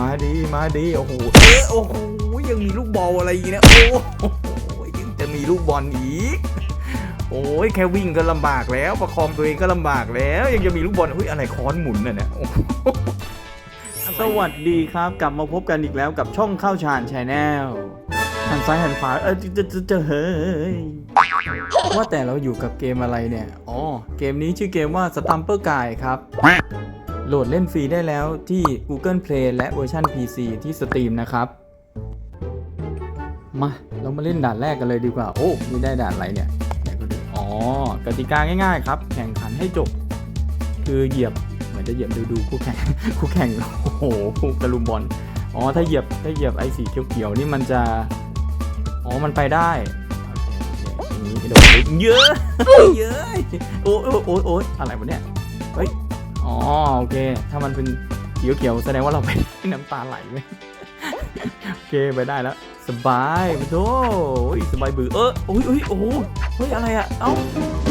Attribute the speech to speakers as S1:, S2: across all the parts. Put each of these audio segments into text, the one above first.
S1: มาดีมาดีโอ้โหเออโอ้โหยังมีลูกบอลอะไรอีกนะโอ้โหยังจะมีลูกบอลอีก โอ้ยแค่วิ่งก็ลำบากแล้ว ประคองตัวเองก็ลำบากแล้ว ยังจะมีลูกบอลเฮ้ยอะไรค้อนหมุนน่ะเนี่ยโอ้โหสวัสดีครับ กลับมาพบกันอีกแล้วกับช่องข้าวชานชาแนลหันซ้ายหันขวาเออจะจะจะจะเฮ้ยว่าแต่เราอยู่กับเกมอะไรเนี่ยอ๋อเกมนี้ชื่อเกมว่า Stumper Guy ครับ โหลดเล่นฟรีได้แล้วที่ Google Play และเวอร์ชัน PC ที่ Steam นะครับ มาเรามาเล่นด่านแรกกันเลยดีกว่า โอ้มีได้ด่านอะไรเนี่ยไหนก็ดูอ๋อกติกาง่ายๆครับ แข่งขันให้จบ คือเหยียบเหมือนจะเหยียบดูดูคู่แข่งคู่แข่งโอ้โหคู่กระลุมบอลอ๋อถ้าเหยียบถ้าเหยียบไอ้สีเขียวๆนี่มันจะอ๋อมันไปได้โอเคโอเคอย่างนี้กระโดดเยอะเยอะโอ้โอ้โอ้อะไรวะเนี่ย อ๋อโอเค ถ้ามันเป็นเขียวๆแสดงว่าเราเป็นน้ำตาไหลไหมโอเคไปได้แล้ว สบายไปโถโอ้ยสบายบือเออโอ้ยโอ้ยโอ้โหเฮ้ยอะไรอะเอ้า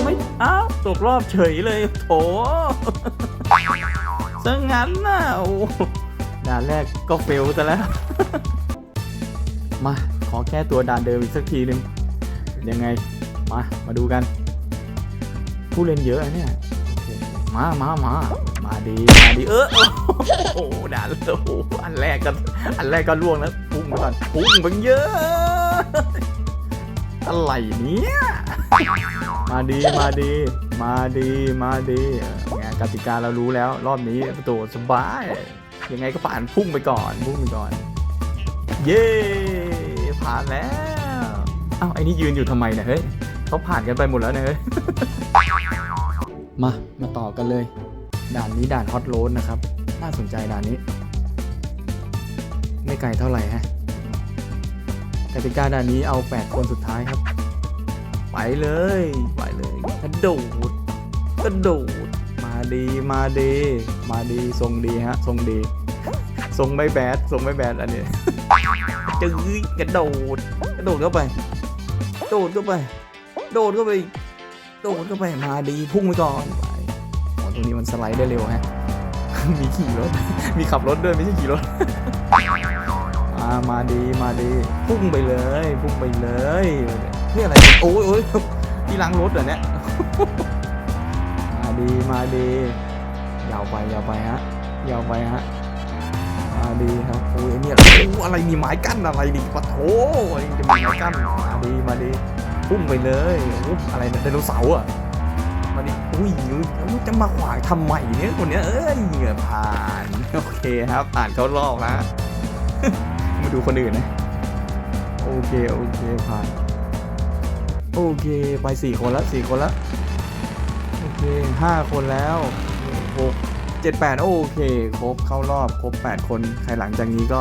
S1: ไม่เอ้าตกรอบเฉยเลยโถซะงั้นน่ะโอ้ด่านแรกก็เฟลซะแล้ว มาขอแก้ตัวด่านเดิมอีกสักทีหนึ่งยังไงมามาดูกัน ผู้เล่นเยอะเนี่ย มามามามาดีมาดีเออโอ้โหด่าแล้วโอ้โหอันแรกก็อันแรกก็ล่วงแล้วพุ่งไปก่อนพุ่งไปเยอะอะไรเนี่ยมาดีมาดีมาดีมาดีเออไงกติกาเรารู้แล้วรอบนี้ประตูสบายยังไงก็ผ่านพุ่งไปก่อนพุ่งไปก่อน เย้ผ่านแล้วเอ้าไอ้นี่ยืนอยู่ทำไมเนี่ยเฮ้ยเขาผ่านกันไปหมดแล้วเนี่ยเฮ้ย มา มาต่อกันเลย ด่านนี้ด่านฮอตโรดนะครับ น่าสนใจด่านนี้ ไม่ไกลเท่าไหร่ฮะกติกาด่านนี้เอา 8 คนสุดท้ายครับ ไปเลยไปเลยกระโดดกระโดดมาดีมาดีมาดีทรงดีฮะทรงดีทรงไม่แบดทรงไม่แบดอันนี้จื้อกระโดดกระโดดเข้าไป โดดเข้าไป โดดเข้าไป โดดเข้าไปมาดีพุ่งไปก่อนไปอ๋อตรงนี้มันสไลด์ได้เร็วฮะ มีขี่รถ มีขับรถด้วยไม่ใช่ขี่รถมามาดีมาดีพุ่งไปเลยพุ่งไปเลยเพื่ออะไรโอ้ยโอ้ยที่ล้างรถเหรอเนี่ยมาดีมาดียาวไปยาวไปฮะยาวไปฮะมาดีครับโอ้ยเนี่ยโอ้อะไรมีไม้กั้นอะไรดิปะโถยังจะมีไม้กั้นมาดีมาดี พุ่งไปเลยอะไรนี่ยไดโนเสาร์อะมาดิอุ้ยอุ้ยจะมาขวางทำไมเนี่ยคนเนี้ยเอ้ยเหงื่อผ่านโอเคครับผ่านเขารอบแล้วมาดูคนอื่นนะโอเคโอเคผ่านโอเคไปสี่คนละสี่คนละโอเคห้าคนแล้วหกเจ็ดแปดโอเคครบเข้ารอบครบแปดคนใครหลังจากนี้ก็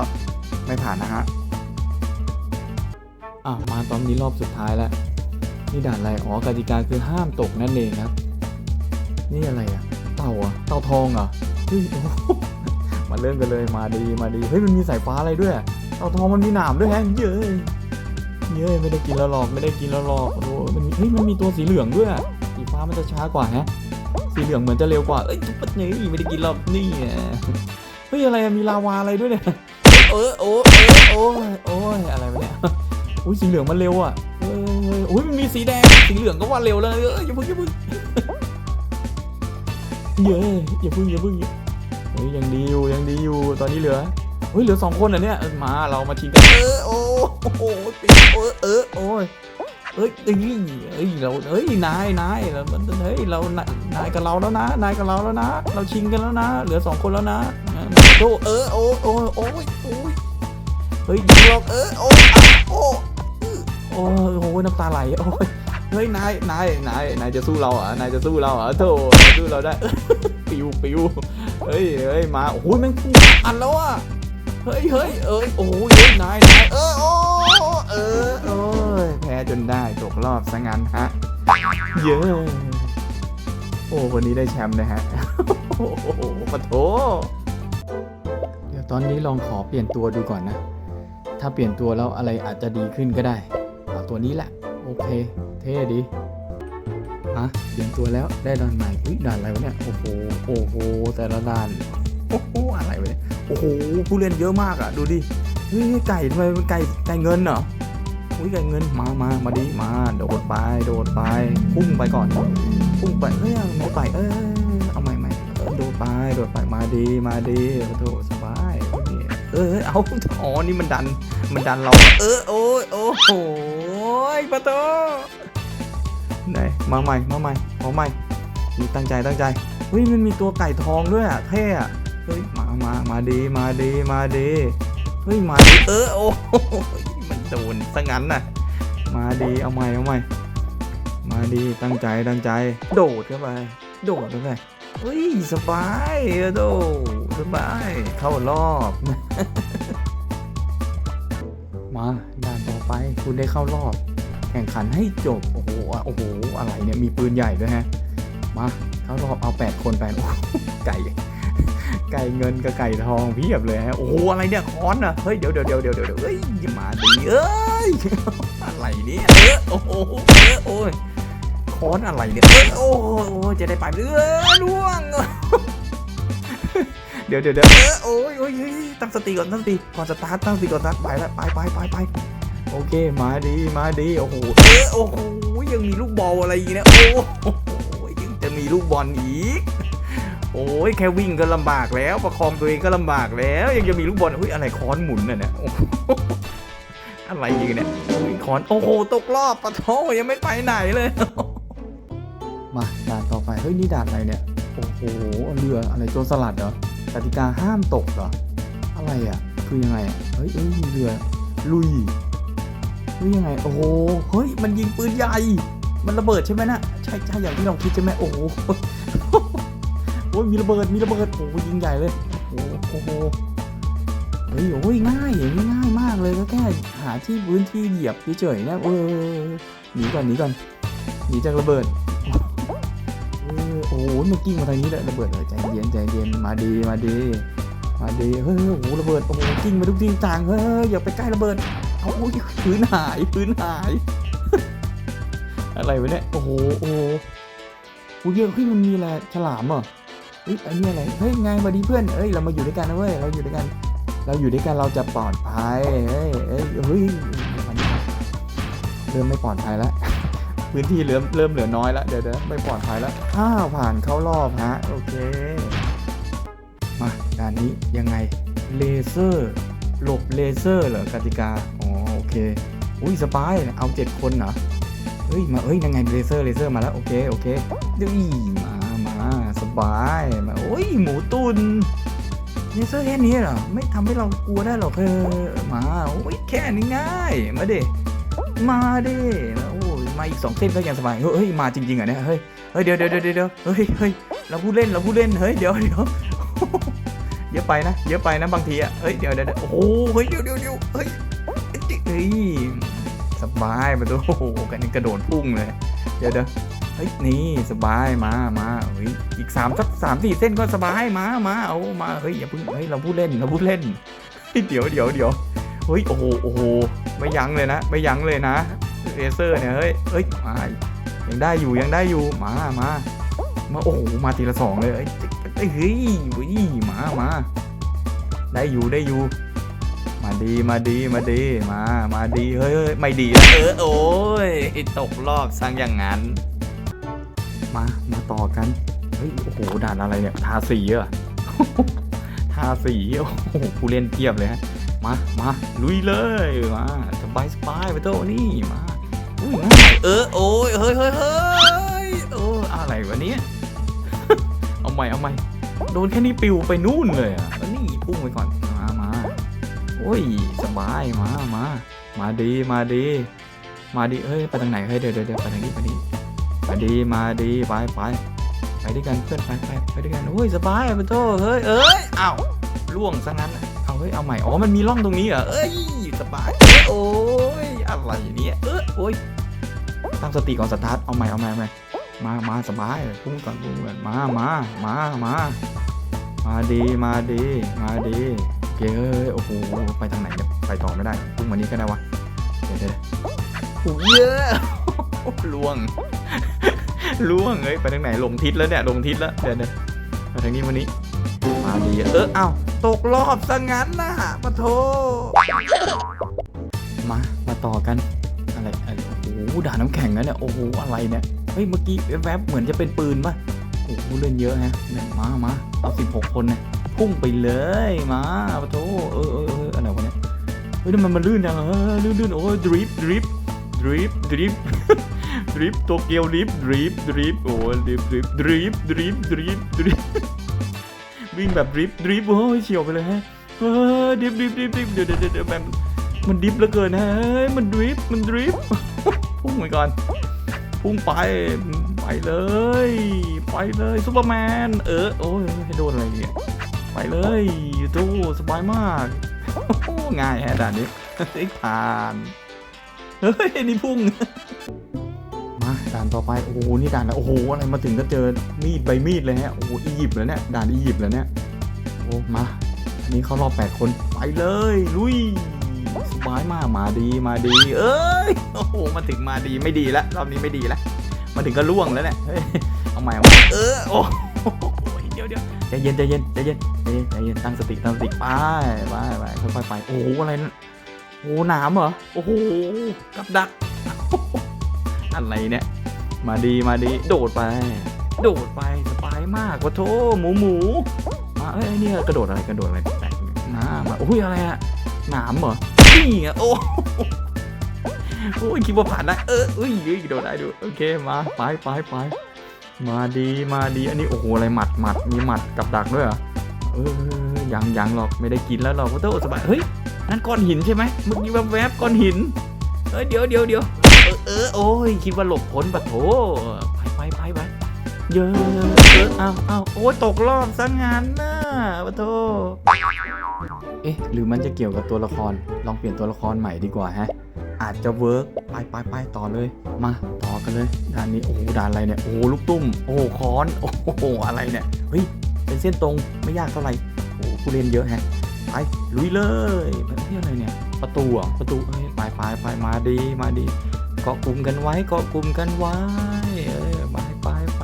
S1: ไม่ผ่านนะฮะอะมาตอนนี้รอบสุดท้ายแล้ว นี่ด่านอะไรอ๋อกติกาคือห้ามตกนั่นเองครับ นี่อะไรอะเต่าอะเต่าทองอะเฮ้ยมาเริ่มกันเลยมาดีมาดีเฮ้ยมันมีสายฟ้าอะไรด้วยเต่าทองมันมีหนามด้วยแฮะเย้ยเย้ยไม่ได้กินแล้วหรอกไม่ได้กินแล้วหรอกโอ้โหมันมีเฮ้ยมันมีตัวสีเหลืองด้วยสีฟ้ามันจะช้ากว่าฮะสีเหลืองเหมือนจะเร็วกว่าเอ้ยตุ๊บปัดนี่ไม่ได้กินหรอกนี่เฮ้ยอะไรอะมีลาวาอะไรด้วยเนี่ยเออโอ้เออโอ้ยโอ้ยอะไรวะเนี่ยอุ้ยสีเหลืองมันเร็วอะ เฮ้ยอุ้ยมันมีสีแดงสีเหลืองก็ว่าเร็วแล้วเอ้ยอย่าพิ่งอย่าพิ่งเย้อย่าพิ่งอย่าพิ่งเฮ้ยยังดีอยู่ยังดีอยู่ตอนนี้เหลือเฮ้ยเหลือสองคนอะเนี่ยมาเรามาชิงกันเออโอ้โหปีเออเออโอ้ยเอ้ยเอ้ยเอ้ยเราเอ้ยนายนายเราเฮ้ยเรานายกับเราแล้วนะ นายกับเราแล้วนะ เราชิงกันแล้วนะ เหลือสองคนแล้วนะโอ้เออโอ้โอ้โอ้ยโอ้ยเฮ้ยยิงหรอกเออโอ้โอ้ อ้ยโอ้ยน้ำตาไหลโอ้ยเฮ้ยนายนายนายนายจะสู้เราเหรอะนายจะสู้เราเหรอะโธ่สู้เราได้ปิวปิวเฮ้ยเฮ้ยมาโอ้ยแม่งอันแล้วอะเฮ้ยเฮ้ยเอ้ยโอ้ยนายนายเออโอ้เออโอ้ยแพ้จนได้ตกรอบซะงั้นฮะเยอะโอ้คนนี้ได้แชมป์นะฮะโอ้โหปะโถเดี๋ยวตอนนี้ลองขอเปลี่ยนตัวดูก่อนนะ ถ้าเปลี่ยนตัวแล้วอะไรอาจจะดีขึ้นก็ได้ ตัวนี้แหละ โอเค เท่ดีฮะเปลี่ยนตัวแล้วได้ด่านใหม่อุ้ยด่านอะไรวะเนี่ยโอ้โหโอ้โหแต่ละด่านโอ้โหอะไรวะเนี่ยโอ้โหผู้เล่นเยอะมากอะดูดิเฮ้ยไก่ทำไมมันไก่ไก่เงินเหรออุ้ยไก่เงินมามามาดิมาโดดไปโดดไปพุ่งไปก่อนพุ่งไปเอ้ยไม่ไปเอ้ยเอาใหม่ใหม่โดดไปโดดไปมาดีมาดีโอ้โหสบายเออเอาอ๋อนี่มันดันมันดันเราเออโอ้ยโอ้โห ประตูไหนมาใหม่มาใหม่ขอใหม่นี่ตั้งใจตั้งใจเฮ้ยมันมีตัวไก่ทองด้วยอะเท่อะเฮ้ยมามามาดีมาดีมาดีเฮ้ยมาเออโอ้โหมันโดนซะงั้นน่ะมาดีเอาใหม่เอาใหม่มาดีตั้งใจตั้งใจ โดดเข้าไปโดดเข้าไปเฮ้ยสบายอะโดสบายเข้ารอบมาด่านต่อไปคุณได้เข้ารอบ ข่งขันให้จบ โอ้โห โอ้โห อะไรเนี่ย มีปืนใหญ่ด้วยฮะ มาเข้ารอบเอา 8 คนไปโอ้ไก่ ไก่เงินกับไก่ทองเพียบเลยฮะ โอ้โห อะไรเนี่ยค้อนอะ เฮ้ย เดี๋ยวเดี๋ยวเดี๋ยวเดี๋ยวเดี๋ยวเฮ้ยมาดีเอ้ย อะไรเนี่ยเออโอ้โหเออโอ้ยค้อนอะไรเนี่ยเออโอ้โหโอ้โหจะได้ไปเออล่วง เดี๋ยวเดี๋ยวเดี๋ยวโอ้ยโอ้ยเฮ้ยตั้งสติก่อนตั้งสติก่อนสตาร์ทตั้งสติก่อนสตาร์ทไปแล้วไปไปไปไป โอเคมาดีมาดีโอ้โหเออโอ้โหยังมีลูกบอลอะไรอีกนี่ยโอ้โหยังจะมีลูกบอลอีก โอ้ยแค่วิ่งก็ลำบากแล้ว ประคองตัวเองก็ลำบากแล้ว ยังจะมีลูกบอลเฮ้ยอะไรค้อนหมุนน่ะเนี่ยอะไรอีกเนี่ยค้อนโอ้โหตกรอบปะโถยังไม่ไปไหนเลยมาด่านต่อไปเฮ้ยนี่ด่านอะไรเนี่ยโอ้โหเรืออะไรโจรสลัดเหรอกติกาห้ามตกเหรออะไรอะ คือยังไงอะเฮ้ยเอ้ยเรือลุย เฮ้ยยังไง โอ้โห เฮ้ย มันยิงปืนใหญ่ มันระเบิดใช่ไหมนะใช่ใช่อย่างที่เราคิดใช่ไหมโอ้โหโอ้ยมีระเบิด มีระเบิด โอ้โหยิงใหญ่เลย โอ้โห เฮ้ย โอ้ย ง่ายอย่างนี้ง่ายมากเลยก็แค่หาที่พื้นที่เหยียบเฉยๆนะ เออ หนีก่อน หนีก่อน หนีจากระเบิดเออโอ้โหมันกิ้งมาทางนี้เลยระเบิดเลยใจเย็นใจเย็นมาดีมาดีมาดีเฮ้ยโอ้โหระเบิดโอ้โหกิ้งมาทุกที่ต่างเฮ้ยอย่าไปใกล้ระเบิด โอ้ยพื้นหายพื้นหาย อะไรวะเนี่ย โอ้โห โอ้โหโอ้ยเยอะขึ้นมันมีอะไรฉลามเหรอเฮ้ยอันนี้อะไร เฮ้ยไงมาดีเพื่อนเอ้ย เรามาอยู่ด้วยกันนะเว้ย เราอยู่ด้วยกัน เราอยู่ด้วยกันเราจะปลอดภัย เฮ้ยเฮ้ยเฮ้ยเริ่มไม่ปลอดภัยแล้ว พื้นที่เริ่มเริ่มเหลือน้อยแล้ว เดี๋ยวเดี๋ยวไม่ปลอดภัยแล้วอ้าวผ่านเข้ารอบฮะ โอเค มาด่านนี้ยังไง เลเซอร์ หลบเลเซอร์เหรอกติกา เค อุ้ยสบายเอาเจ็ดคนเหรอเฮ้ยมาเอ้ยยังไงเลเซอร์เลเซอร์มาแล้วโอเคโอเคดุยมามาสบายมาโอ้ยหมูตุนเลเซอร์แค่นี้เหรอไม่ทำให้เรากลัวได้หรอกเออมาโอ้ยแค่นี้ง่ายมาเดิมาเดิโอ้ยมาอีกสองเส้นก็ยังสบายเฮ้ยมาจริงๆเหรอะเนี่ยเฮ้ยเฮ้ยเดี๋ยวเดี๋ยวเดี๋ยวเฮ้ยเฮ้ยเราพูดเล่นเราพูดเล่นเฮ้ยเดี๋ยวเดี๋ยวเยอะไปนะเยอะไปนะบางทีอะเฮ้ยเดี๋ยวเดี๋ยวโอ้โหเฮ้ยเดี๋ยวเดี๋ยวเฮ้ย ฮ้ยสบายมาดูโอ้โหกันนี่กระโดดพุ่งเลย เดี๋ยวเดี๋ยวเฮ้ยนี่สบายมามาเฮ้ยอีกสามสักสามสี่เส้นก็สบายมามาเอามาเฮ้ยอย่าเพิ่งเฮ้ยเราพูดเล่นเราพูดเล่นเดี๋ยวเดี๋ยวเดี๋ยวเฮ้ยโอ้โหโอ้โหไม่ยั้งเลยนะไม่ยั้งเลยนะเลเซอร์เนี่ยเฮ้ยเฮ้ยมายังได้อยู่ยังได้อยู่มามามาโอ้โหมาทีละสองเลยเอ้ยเอ้ยเฮ้ยเฮ้ยมามาได้อยู่ได้อยู่ มาดีมาดีมาดีมามาดีเฮ้ยเฮ้ยไม่ดีแล้วเออโอ้ยตกรอบสร้างอย่างนั้น มามาต่อกันเฮ้ยโอ้โหด่านอะไรเนี่ยทาสีเหรอะทาสีโอ้โหผู้เล่นเทียบเลยฮะมามาลุยเลยมาสบายสบายไปโตนี่มาอุ้ยง่ายเออโอ้ยเฮ้ยเฮ้ยเฮ้ยโอ้อะไรวะเนี่ยเอาใหม่เอาใหม่โดนแค่นี้ปิวไปนู่นเลยอะแล้วนี่พุ่งไปก่อนมามาโอ้ ยสบายมามามาดีมาดี มาดีเฮ้ยไปทางไหนเฮ้ยเดี๋ยวเดี๋ยวเดี๋ยวไปทางนี้ไปนี้มาดีมาดีไปไปไปด้วยกันเพื่อนไปไปไปด้วยกันโอ้ยสบายไปโตเฮ้ยเอ้ยอ้าวล่วงซะงั้นเอาเฮ้ยเอาใหม่อ๋อมันมีร่องตรงนี้เหรอเอ้ยสบายโอ้ยอะไรเนี่ยเออโอ้ยตั้งสติก่อนสตาร์ทเอาใหม่เอาใหม่เอาใหม่มามาสบายพุ่งก่อนพุ่งก่อนมามามามามาดีมาดีมาดี เคเฮ้ยโอ้โหไปทางไหนเนี่ยไปต่อไม่ได้พุ่งมานี้ก็ได้วะเดี๋ยวเดี๋ยวโอ้เยอะล่วงล่วงเฮ้ยไปทางไหนลงทิศแล้วเนี่ยลงทิศแล้วเดี๋ยวเดี๋ยวไปทางนี้วันนี้มาดีเออเอ้าตกรอบซะงั้นนะปะโทมามาต่อกันอะไรอะไรโอ้โหด่าน้ำแข็งนะเนี่ยโอ้โหอะไรเนี่ยเฮ้ยเมื่อกี้แวบเหมือนจะเป็นปืนป่ะโอ้โหเล่นเยอะฮะเนี่ยมามาเอาสิบหกคนเนี่ย พุ่งไปเลยมาปะโทเออเออเอออะไรวะเนี่ยเฮ้ยนี่มันมันลื่นจังเออลื่นลื่นโอ้ยดริฟดริฟดริฟดริฟดริฟโตเกียวดริฟดริฟดริฟโอ้ยดริฟดริฟดริฟดริฟดริฟดริฟวิ่งแบบดริฟดริฟโอ้ยเฉียวไปเลยฮะเฮ้ยดริฟดริฟดริฟดริฟเดี๋ยวเดี๋ยวเดี๋ยวแบบมันดริฟเหลือเกินฮะเฮ้ยมันดริฟมันดริฟพุ่งไปก่อนพุ่งไปไปเลย ไปเลยซูเปอร์แมนเออโอ้ยให้โดนอะไรเนี่ย ไปเลยดูสบายมากง่ายแฮะด่านนี้เฮ้ยผ่านเฮ้ยนี่พุ่งมาด่านต่อไปโอ้โหนี่ด่านแล้วโอ้โหอะไรมาถึงก็เจอมีดใบมีดเลยฮะโอ้โหอียิปต์เลยเนี่ยด่านอียิปต์เลยเนี่ยโอ้มาอันนี้เขารอบแปดคนไปเลยลุยสบายมากมาดีมาดี เอ้ยโอ้โหมาถึงมาดีไม่ดีแล้วรอบนี้ไม่ดีแล้วมาถึงก็ล่วงแล้วเนี่ยเฮ้ยเอาใหม่เอาใหม่เออโอ้ เดี๋ยวใจเย็นใจเย็นใจเย็นใจเย็นใจเย็นตั้งสติตั้งสติไปไปไปค่อยๆไปโอ้โหอะไรนั่นโอ้หนามเหรอโอ้โหกับดักอะไรเนี่ย มาดีมาดี โดดไป โดดไปสบายมากวะโถหมูหมูมาเอ้ยนี่กระโดดอะไรกระโดดอะไรแตกมามาโอ้ยอะไรอะหนามเหรอนี่อะโอ้โหโอ้ยคิดว่าผ่านได้เออเอ้ยเอ้ยโดดได้ดูโอเคมาไปไปไป มาดีมาดีอันนี้โอ้โหอะไรหมัดหมัดมีหมัดกับดักด้วยเหรอเออยังยังหรอกไม่ได้กินแล้วหรอกวะโถสบายเฮ้ยนั่นก้อนหินใช่ไหมเมื่อกี้แวบๆก้อนหินเอ้ยเดี๋ยวเดี๋ยวเดี๋ยวเออเออโอ้ยคิดว่าหลบพ้นปะโถไปไปไปไปเยอะเออเอาเอาโอ้ยตกรอบซะงั้นน่ะปะโถเอ๊ะหรือมันจะเกี่ยวกับตัวละครลองเปลี่ยนตัวละครใหม่ดีกว่าฮะ อาจจะเวิร์กไปไปไปต่อเลย มาต่อกันเลยด่านนี้โอ้ด่านอะไรเนี่ยโอ้ลูกตุ้มโอ้ค้อนโอ้โหอะไรเนี่ยเฮ้ยเป็นเส้นตรงไม่ยากเท่าไหร่โอ้ผู้เล่นเยอะแฮะไปลุยเลยแบบที่อะไรเนี่ย ประตูอะประตูเอ้ยไปไปไปมาดีมาดีเกาะกลุ่มกันไว้เกาะกลุ่มกันไว้เออไปไปไป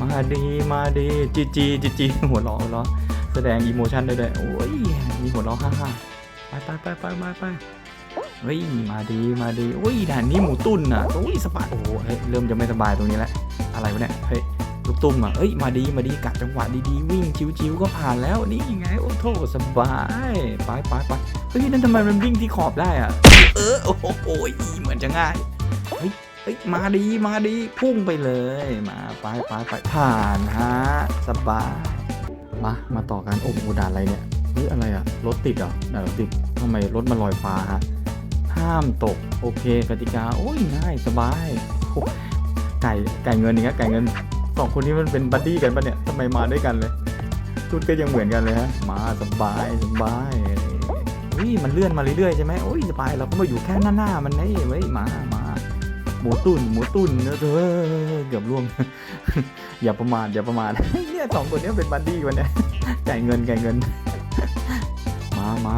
S1: มาดีมาดีจีจีจีจีหัวเราะหัวเราะแสดงอีโมชันได้ด้วยโอ้ยมีหัวเราะฮ่าฮ่าไปไปไปไปไปไป เฮ้ยมาดีมาดีโอ้ยด่านนี้หมูตุ้นอะโอ้ยสบายโอ้โหเฮ้ยเริ่มจะไม่สบายตรงนี้แล้วอะไรวะเนี่ยเฮ้ยลูกตุ้มอะเอ้ยมาดีมาดีกัดจังหวะดีๆวิ่งชิวๆก็ผ่านแล้วนี่ไงโอ้โถสบายไปไปไปเฮ้ยนั่นทำไมมันวิ่งที่ขอบได้อะเออโอ้โหเหมือนจะง่ายเฮ้ยเฮ้ยมาดีมาดีพุ่งไปเลยมาไปไปไปผ่านฮะสบายมามาต่อกันโอ้โหด่านอะไรเนี่ยเฮ้ยอะไรอะรถติดเหรอด่านรถติดทำไมรถมันลอยฟ้าฮะ ห้ามตก โอเคกติกาโอ้ยง่ายสบายไก่ไก่เงินอย่างเงี้ยไก่เงินสองคนนี้มันเป็นบัดดี้กันปะเนี่ยทำไมมาด้วยกันเลยชุดก็ยังเหมือนกันเลยฮะมาสบายสบายอุ้ยมันเลื่อนมาเรื่อยๆใช่ไหมโอ้ยสบายเราก็มาอยู่แค่หน้าหน้าๆมันนี่เว้ยมามาหมูตุนหมูตุนเอเธอเกือบร่วงอย่าประมาทอย่าประมาทเนี่ยสองคนนี้เป็นบัดดี้วันเนี้ยไก่เงินไก่เงิน มามา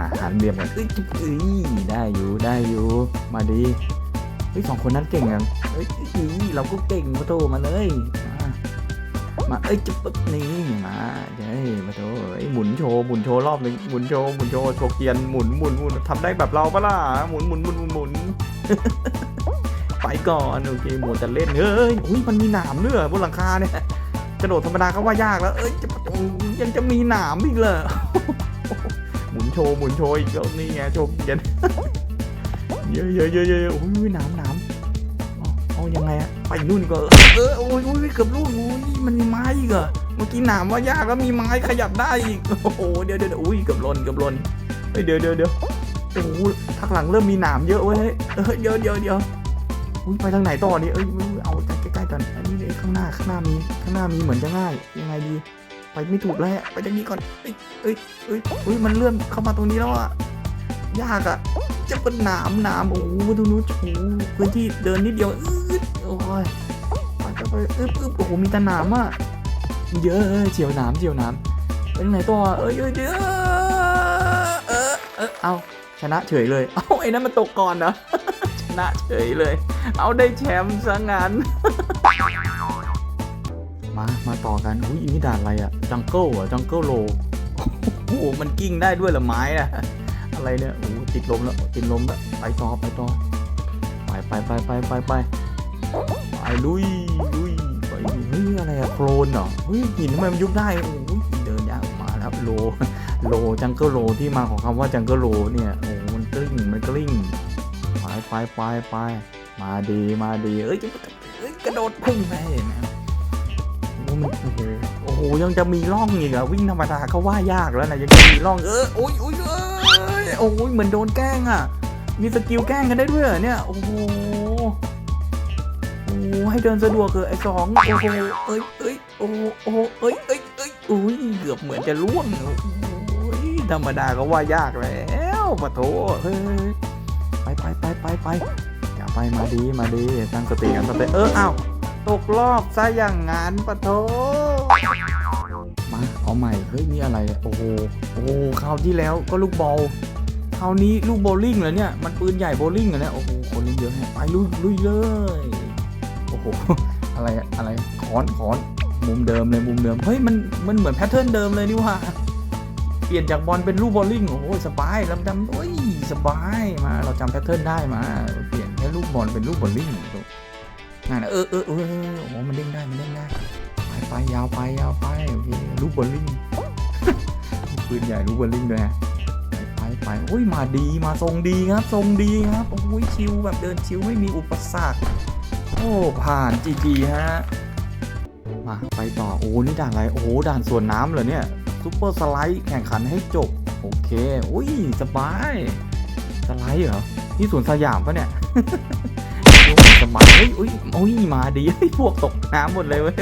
S1: าหาเหลี่ยมกันเอ้ยจุ๊บเอ้ยได้อยู่ได้อยู่ มาดีเฮ้ยสองคนนั้นเก่งกันเอ้ยเอ้ยเราก็เก่งมาโตมาเลย มามาเอ้ยจุ๊บนี่มาเฮ้ยมาโตเอ้ยหมุนโชว์หมุนโชว์รอบหนึ่งหมุนโชว์หมุนโชว์โชว์เกียนหมุนหมุนหมุนทำได้แบบเราปะล่ะหมุนหมุนหมุนหมุนหมุนไปก่อนโอเคหมูจะเล่นเฮ้ยอุ้ยมันมีหนามด้วยเหรอบนหลังคาเนี่ยกระโดดธรรมดาก็ว่ายากแล้ว เอ้ยจะยังจะมีหนามอีกเหรอ หมุนโชว์หมุนโชว์อีกแล้วนี่ไงโชว์เย็นเยอะเยอะเยอะเยอะโอ้ยนามหนามเอาเอยังไงอะไปนู่นดีกว่าเออโอ้ยโอ้ยเกือบลูกโอ้ยมันมีไม้อีกเหรอเมื่อกี้หนามว่ายากแล้วมีไม้ขยับได้อีกโอ้โหเดี๋ยวเดี๋ยวอุ้ยเกือบล่นเกือบล่นเดี๋ยวเดี๋ยวเดี๋ยวโอ้โหทักหลังเริ่มมีหนามเยอะเว้ยเฮ้ยเออเดี๋ยวเดี๋ยวเดี๋ยวอุ้ยไปทางไหนต่อนี่เอ้ยเอาใกล้ๆกันอันนี้เลยข้างหน้าข้างหน้ามีข้างหน้ามีเหมือนจะง่ายยังไงดี ไปไม่ถูกแล้วไปทางนี้ก่อน เอ้ยเอ้ยเอ้ยเอ้ยมันเลื่อนเข้ามาตรงนี้แล้วอะยากอะจะเป็นหนามหนามโอ้โหตรงนู้นโอ้โหพื้นที่เดินนิดเดียวอืดโอ้ยไปไปไปอึ๊บอึ๊บโอ้โหมีแต่หนามอะเยอะเฉียวหนามเฉียวหนามไปทางไหนต่อเอ้ยเอ้ยเดี๋ยวเออเออเอาชนะเฉยเลย เอาไอ้นั่นมันตกก่อนเหรอชนะเฉยเลย เอาได้แชมป์ซะงั้น มา มาต่อกัน อุ้ยอันนี่ด่านอะไรอะจังเกิลอะจังเกิลโลโอ้โหมันกิ้งได้ด้วยเหรอไม้อะอะไรเนี่ยโอ้โหติดลมแล้ว ติดลมแล้ว ไปต่อ ไปต่อ ไปไปไปไปไปไปไปลุยลุยไปเฮ้ยอะไรอะโคลนเหรอเฮ้ยหินทำไมมันยุบได้ โอ้โหเดินยากมาแล้วโล โลจังเกิลโลที่มาของคำว่าจังเกิลโลเนี่ย โอ้โหมันกลิ้ง มันกลิ้ง ไปไปไปไปมาดี มาดี เอ้ยเอ้ยกระโดดพุ่งไปเห็นไหม โอ้โหมันโอ้โหโอ้โหยังจะมีร่องอีกเหรอวิ่งธรรมดาก็ว่ายากแล้วนะยังจะมีร่องเออโอ้ยโอ้ยเอ้ยโอ้ยเหมือนโดนแกล้งอะมีสกิลแกล้งกันได้ด้วยเหรอเนี่ยโอ้โหโอ้โหให้เดินสะดวกเกิไอ้สองโอ้โหเอ้ยเอ้ยโอ้โอ้เอ้ยเอ้ยเอ้ยอุ้ยเกือบเหมือนจะล่วงโอ้ยธรรมดาก็ว่ายากแล้วปะโถเฮ้ยไปไปไปไปไปอย่าไปมาดีมาดีตั้งสติกันสติเอออ้าว ตกรอบซะอย่างงั้นปะโถมาเอาใหม่ เฮ้ยนี่อะไรโอ้โหโอ้โหคราวที่แล้วก็ลูกบอลคราวนี้ลูกโบลิ่งเหรอเนี่ยมันปืนใหญ่โบลิ่งเหรอเนี่ยโอ้โหคนเล่นเยอะแฮะไปลุยลุยเลยโอ้โหอะไรอะอะไรขอนขอนมุมเดิมเลยมุมเดิมเฮ้ยมันมันเหมือนแพทเทิร์นเดิมเลยนี่ว่าเปลี่ยนจากบอลเป็นลูกบอลลิงโอ้โหสบายเราจำโอ้ยสบายมาเราจำแพทเทิร์นได้มา เปลี่ยนแค่ลูกบอลเป็นลูกบอลลิง งานเออเออเออเออโอ้โหมันเด้งได้มันเด้งได้ไปไปยาวไปยาวไปโอเคลูกบอลลิงปืนใหญ่ลูกบอลลิงด้วยฮะไปไปโอ้ยมาดีมาทรงดีครับ ทรงดีครับโอ้ยชิวแบบเดินชิวไม่มีอุปสรรคโอ้ผ่านจีจีฮะมาไปต่อโอ้นี่ด่านอะไรโอ้ด่านสวนน้ำเหรอเนี่ยซุปเปอร์สไลด์แข่งขันให้จบโอเคอุ้ยสบายสไลด์เหรอที่สวนสยามปะเนี่ยาเฮ้ยอุ้ยอุ้ยมาดีพวกตกน้ำหมดเลยเว้ย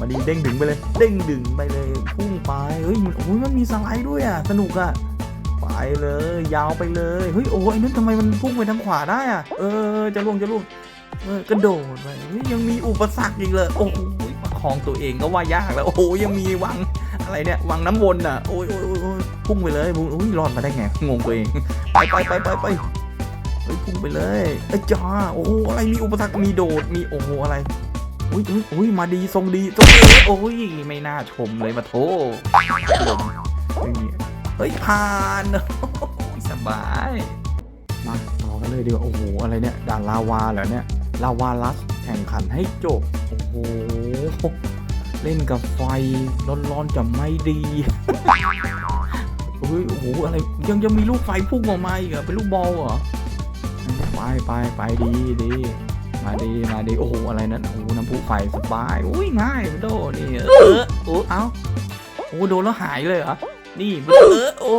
S1: มาดีเด้งดึงไปเลย เด้งดึงไปเลยพุ่งไปเฮ้ยมันโอ้ยมันมีสไลด์ด้วยอะสนุกอะไปเลย ยาวไปเลยเฮ้ยโอ้ยนั่นทำไมมันพุ่งไปทางขวาได้อะเออจะล่วงจะล่วงเออกระโดดไปยังมีอุปสรรคอีกเลยโอ้โหประคองตัวเองก็ว่ายากแล้วโอ้โหยังมีวังอะไรเนี่ยวังน้ำวนอะโอ้ยโอ้ยโอ้ยโอ้ยพุ่งไปเลยพุ่งอุ้ยรอดมาได้ไงงงตัวเองไปไปไปไปไป เฮ้ยพุ่งไปเลยเอ้ยจ้าโอ้โหอะไรมีอุปสรรคมีโดดมีโอ้โหอะไรอุ้ยอุ้ยมาดีทรงดีทรงดีโอ้ยไม่น่าชมเลยมาโถเฮ้ยผ่านสบายมาต่อกันเลยดีกว่าโอ้โหอะไรเนี่ยด่านลาวาเหรอเนี่ยลาวาลัสแข่งขันให้จบโอ้โหเล่นกับไฟร้อนๆจะไม่ดีเฮ้ยโอ้โหอะไรยังยังมีลูกไฟพุ่งออกมาอีกเหรอเป็นลูกบอลเหรอ ไปไปไปดีดีมาดีมาดีโอ้โหอะไรนั่นโอ้โหน้ำพุไฟสบายอุ้ยง่ายโดนี่เออโอ้เอ้าโอ้โดนแล้วหายเลยเหรอนี่เออโอ้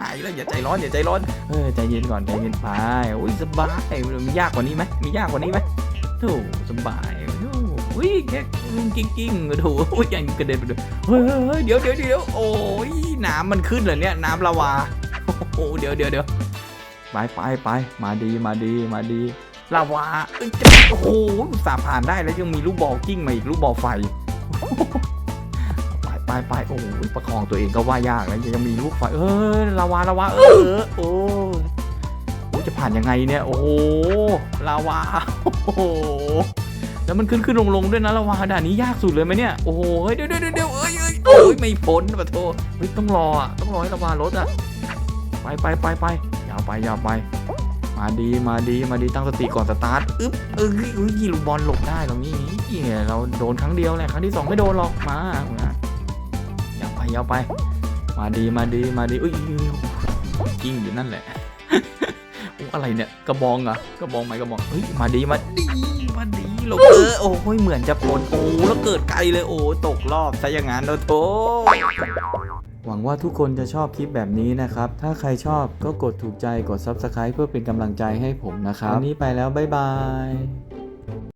S1: หายแล้วอย่าใจร้อนอย่าใจร้อนเออใจเย็นก่อนใจเย็นไปอุ้ยสบายมียากกว่านี้ไหมมียากกว่านี้ไหมโธ่สบายโธ่อุ้ยแค่กิ้งกิ้งๆโถอุ้ยยังกระเด็นไปด้วยเฮ้ยเฮ้ยเฮ้ยเดี๋ยวเดี๋ยวเดี๋ยวโอ้ยน้ำมันขึ้นเหรอเนี่ยน้ำละวาโอ้โหเดี๋ยวเดี๋ยวเดี๋ยว ไปไปไปมาดีมาดีมาดีลาวาเอ้ยจะโอ้โหสาผ่านได้แล้วยังมีลูกบอลกิ้งมาอีกลูกบอลไฟไปไปไปโอ้ยประคองตัวเองก็ว่ายากแล้วยังมีลูกไฟเออลาวาลาวาเออโอ้โอ้ยจะผ่านยังไงเนี่ยโอ้โหลาวาโอ้โหแล้วมันขึ้นขึ้นลงลงด้วยนะระวาด่านนี้ยากสุดเลยไหมเนี่ยโอ้โหเฮ้ยเดี๋ยวเดี๋ยวเดี๋ยวเอ้ยเอ้ยโอ้ยไม่พ้นปะโทเฮ้ยต้องรออะต้องรอให้ระวารถอะไปไปไปไปาวไปยาวไป มาดีมาดีมาดีตั้งสติก่อนสตาร์ทอึ๊บเอ้ยอุ้ยยิงลูกบอลหลบได้ตรงนี้เนี่เราโดนครั้งเดียวแหละครั้งที่สองไม่โดนหรอกมายาวไปยาวไป มาดีมาดีมาดีอุ้ยกิ้งอยู่นั่นแหละโอ้อะไรเนี่ยกระบองอะกระบองไหมกระบองเฮ้ยมาดีมาดีมาดีหลบเออโอ้ยเหมือนจะพ้นโอ้แล้วเกิดไกลเลยโอ้ตกรอบซะอย่างนั้นเราโถ หวังว่าทุกคนจะชอบคลิปแบบนี้นะครับ ถ้าใครชอบก็กดถูกใจกด Subscribe เพื่อเป็นกำลังใจให้ผมนะครับวันนี้ไปแล้ว บ๊ายบาย